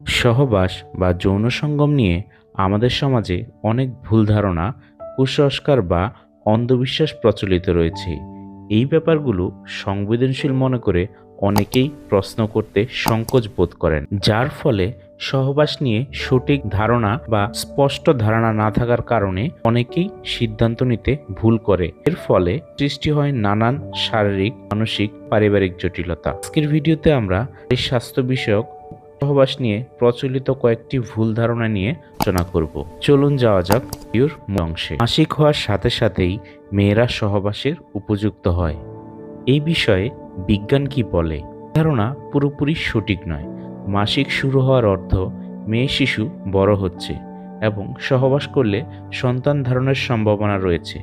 সহবাস বা যৌন সঙ্গম নিয়ে আমাদের সমাজে অনেক ভুল ধারণা, কুসংস্কার বা অন্ধবিশ্বাস প্রচলিত রয়েছে। এই ব্যাপারগুলো সংবেদনশীল মনে করে অনেকেই প্রশ্ন করতে সংকোচ বোধ করেন, যার ফলে সহবাস নিয়ে সঠিক ধারণা বা স্পষ্ট ধারণা না থাকার কারণে অনেকেই সিদ্ধান্ত নিতে ভুল করে। এর ফলে সৃষ্টি হয় নানান শারীরিক, মানসিক, পারিবারিক জটিলতা। আজকের ভিডিওতে আমরা এই স্বাস্থ্য বিষয়ক সহবাস নিয়ে প্রচলিত কয়েকটি ভুল ধারণা নিয়ে আলোচনা করব। চলুন যাওয়া যাক মূল অংশে। মাসিক হওয়ার সাথে সাথেই মেয়েরা সহবাসের উপযুক্ত হয়। এই বিষয়ে বিজ্ঞান কি বলে? ধারণা পুরোপুরি সঠিক নয়। মাসিক শুরু হওয়ার অর্থ মেয়ে শিশু বড় হচ্ছে এবং সহবাস করলে সন্তান ধারণের সম্ভাবনা রয়েছে।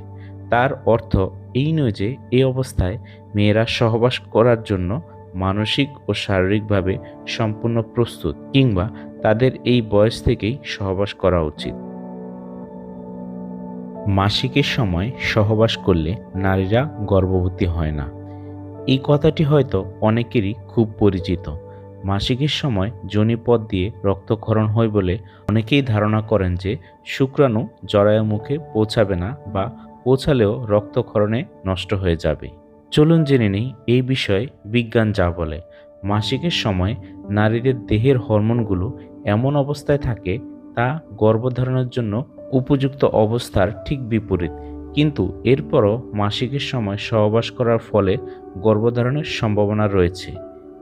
তার অর্থ এই নয় যে এই অবস্থায় মেয়েরা সহবাস করার জন্য মানসিক ও শারীরিকভাবে সম্পূর্ণ প্রস্তুত কিংবা তাদের এই বয়স থেকেই সহবাস করা উচিত। মাসিকের সময় সহবাস করলে নারীরা গর্ভবতী হয় না। এই কথাটি হয়তো অনেকেরই খুব পরিচিত। মাসিকের সময় যোনিপথ দিয়ে রক্তক্ষরণ হয় বলে অনেকেই ধারণা করেন যে শুক্রাণু জরায়ু মুখে পৌঁছাবে না বা পৌঁছালেও রক্তক্ষরণে নষ্ট হয়ে যাবে। চলুন জেনে নিই এই বিষয়ে বিজ্ঞান যা বলে। মাসিকের সময় নারীদের দেহের হরমোনগুলো এমন অবস্থায় থাকে তা গর্ভধারণের জন্য উপযুক্ত অবস্থার ঠিক বিপরীত। কিন্তু এরপরও মাসিকের সময় সহবাস করার ফলে গর্ভধারণের সম্ভাবনা রয়েছে।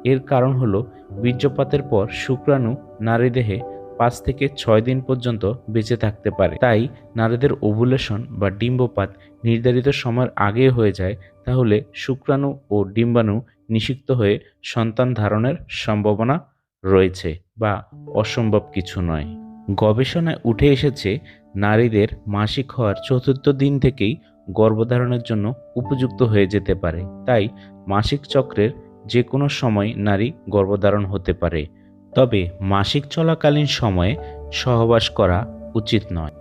এর কারণ হলো বীর্যপাতের পর শুক্রাণু নারী দেহে পাঁচ থেকে ছয় দিন পর্যন্ত বেঁচে থাকতে পারে। তাই নারীদের ওভুলেশন বা ডিম্বপাত নির্ধারিত সময়ের আগে হয়ে যায়, তাহলে শুক্রাণু ও ডিম্বাণু নিষিক্ত হয়ে সন্তান ধারণের সম্ভাবনা রয়েছে বা অসম্ভব কিছু নয়। গবেষণায় উঠে এসেছে, নারীদের মাসিক হওয়ার চতুর্থ দিন থেকেই গর্ভধারণের জন্য উপযুক্ত হয়ে যেতে পারে। তাই মাসিক চক্রের যে কোনো সময় নারী গর্ভধারণ হতে পারে। তবে মাসিক চলাকালীন সময়ে সহবাস করা উচিত নয়।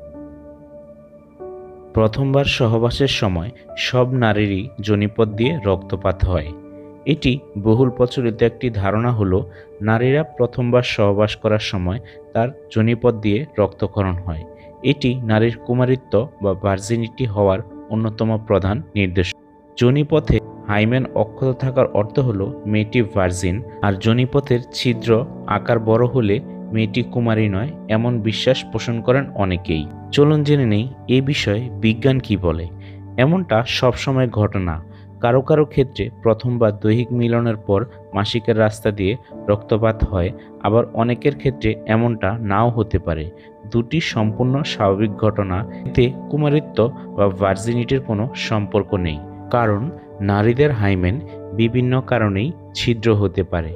প্রথমবার সহবাসের সময় সব নারীরই জনিপথ দিয়ে রক্তপাত হয়। এটি বহুল প্রচলিত একটি ধারণা হলো, নারীরা প্রথমবার সহবাস করার সময় তার জনিপথ দিয়ে রক্তক্ষরণ হয়। এটি নারীর কুমারিত্ব বা ভার্জিনিটি হওয়ার অন্যতম প্রধান নির্দেশ। জনিপথে হাইমেন অক্ষত থাকার অর্থ হলো মেয়েটি ভার্জিন, আর জনিপথের ছিদ্র আকার বড় হলে মেয়েটি কুমারী নয়, এমন বিশ্বাস পোষণ করেন অনেকেই। চলুন জেনে নেই, এ বিষয়ে বিজ্ঞান কি বলে। এমনটা সবসময় ঘটনা কারও কারও ক্ষেত্রে প্রথমবার দৈহিক মিলনের পর মাসিকের রাস্তা দিয়ে রক্তপাত হয়, আবার অনেকের ক্ষেত্রে এমনটা নাও হতে পারে। দুটি সম্পূর্ণ স্বাভাবিক ঘটনা, এতে কুমারিত্ব বা ভার্জিনিটির কোনো সম্পর্ক নেই। কারণ নারীদের হাইমেন বিভিন্ন কারণেই ছিদ্র হতে পারে।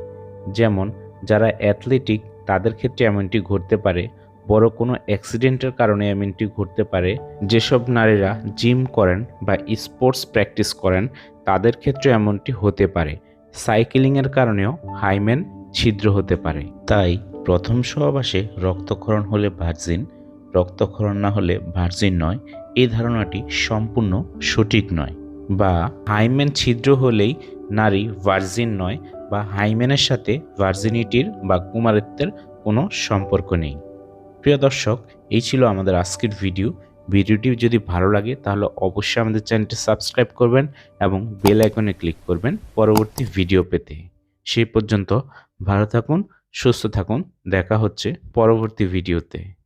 যেমন, যারা অ্যাথলেটিক, তাদের ক্ষেত্রে এমনটি ঘটতে পারে। বড় কোনো অ্যাক্সিডেন্টের কারণে এমনটি ঘটতে পারে। যেসব নারীরা জিম করেন বা স্পোর্টস প্র্যাকটিস করেন, তাদের ক্ষেত্রে এমনটি হতে পারে। সাইকেলিংয়ের কারণেও হাইমেন ছিদ্র হতে পারে। তাই প্রথম সহবাসে রক্তক্ষরণ হলে ভার্জিন, রক্তক্ষরণ না হলে ভার্জিন নয়, এই ধারণাটি সম্পূর্ণ সঠিক নয়। বা হাইমেন ছিদ্র হলেই নারী ভার্জিন নয় বা হাইমেনের সাথে ভার্জিনিটির বা কুমারিত্বের কোনো সম্পর্ক নেই। প্রিয় দর্শক, এই ছিল আমাদের আজকের ভিডিও। ভিডিওটি যদি ভালো লাগে তাহলে অবশ্যই আমাদের চ্যানেলটি সাবস্ক্রাইব করবেন এবং বেল আইকনে ক্লিক করবেন পরবর্তী ভিডিও পেতে। সেই পর্যন্ত ভালো থাকুন, সুস্থ থাকুন। দেখা হচ্ছে পরবর্তী ভিডিওতে।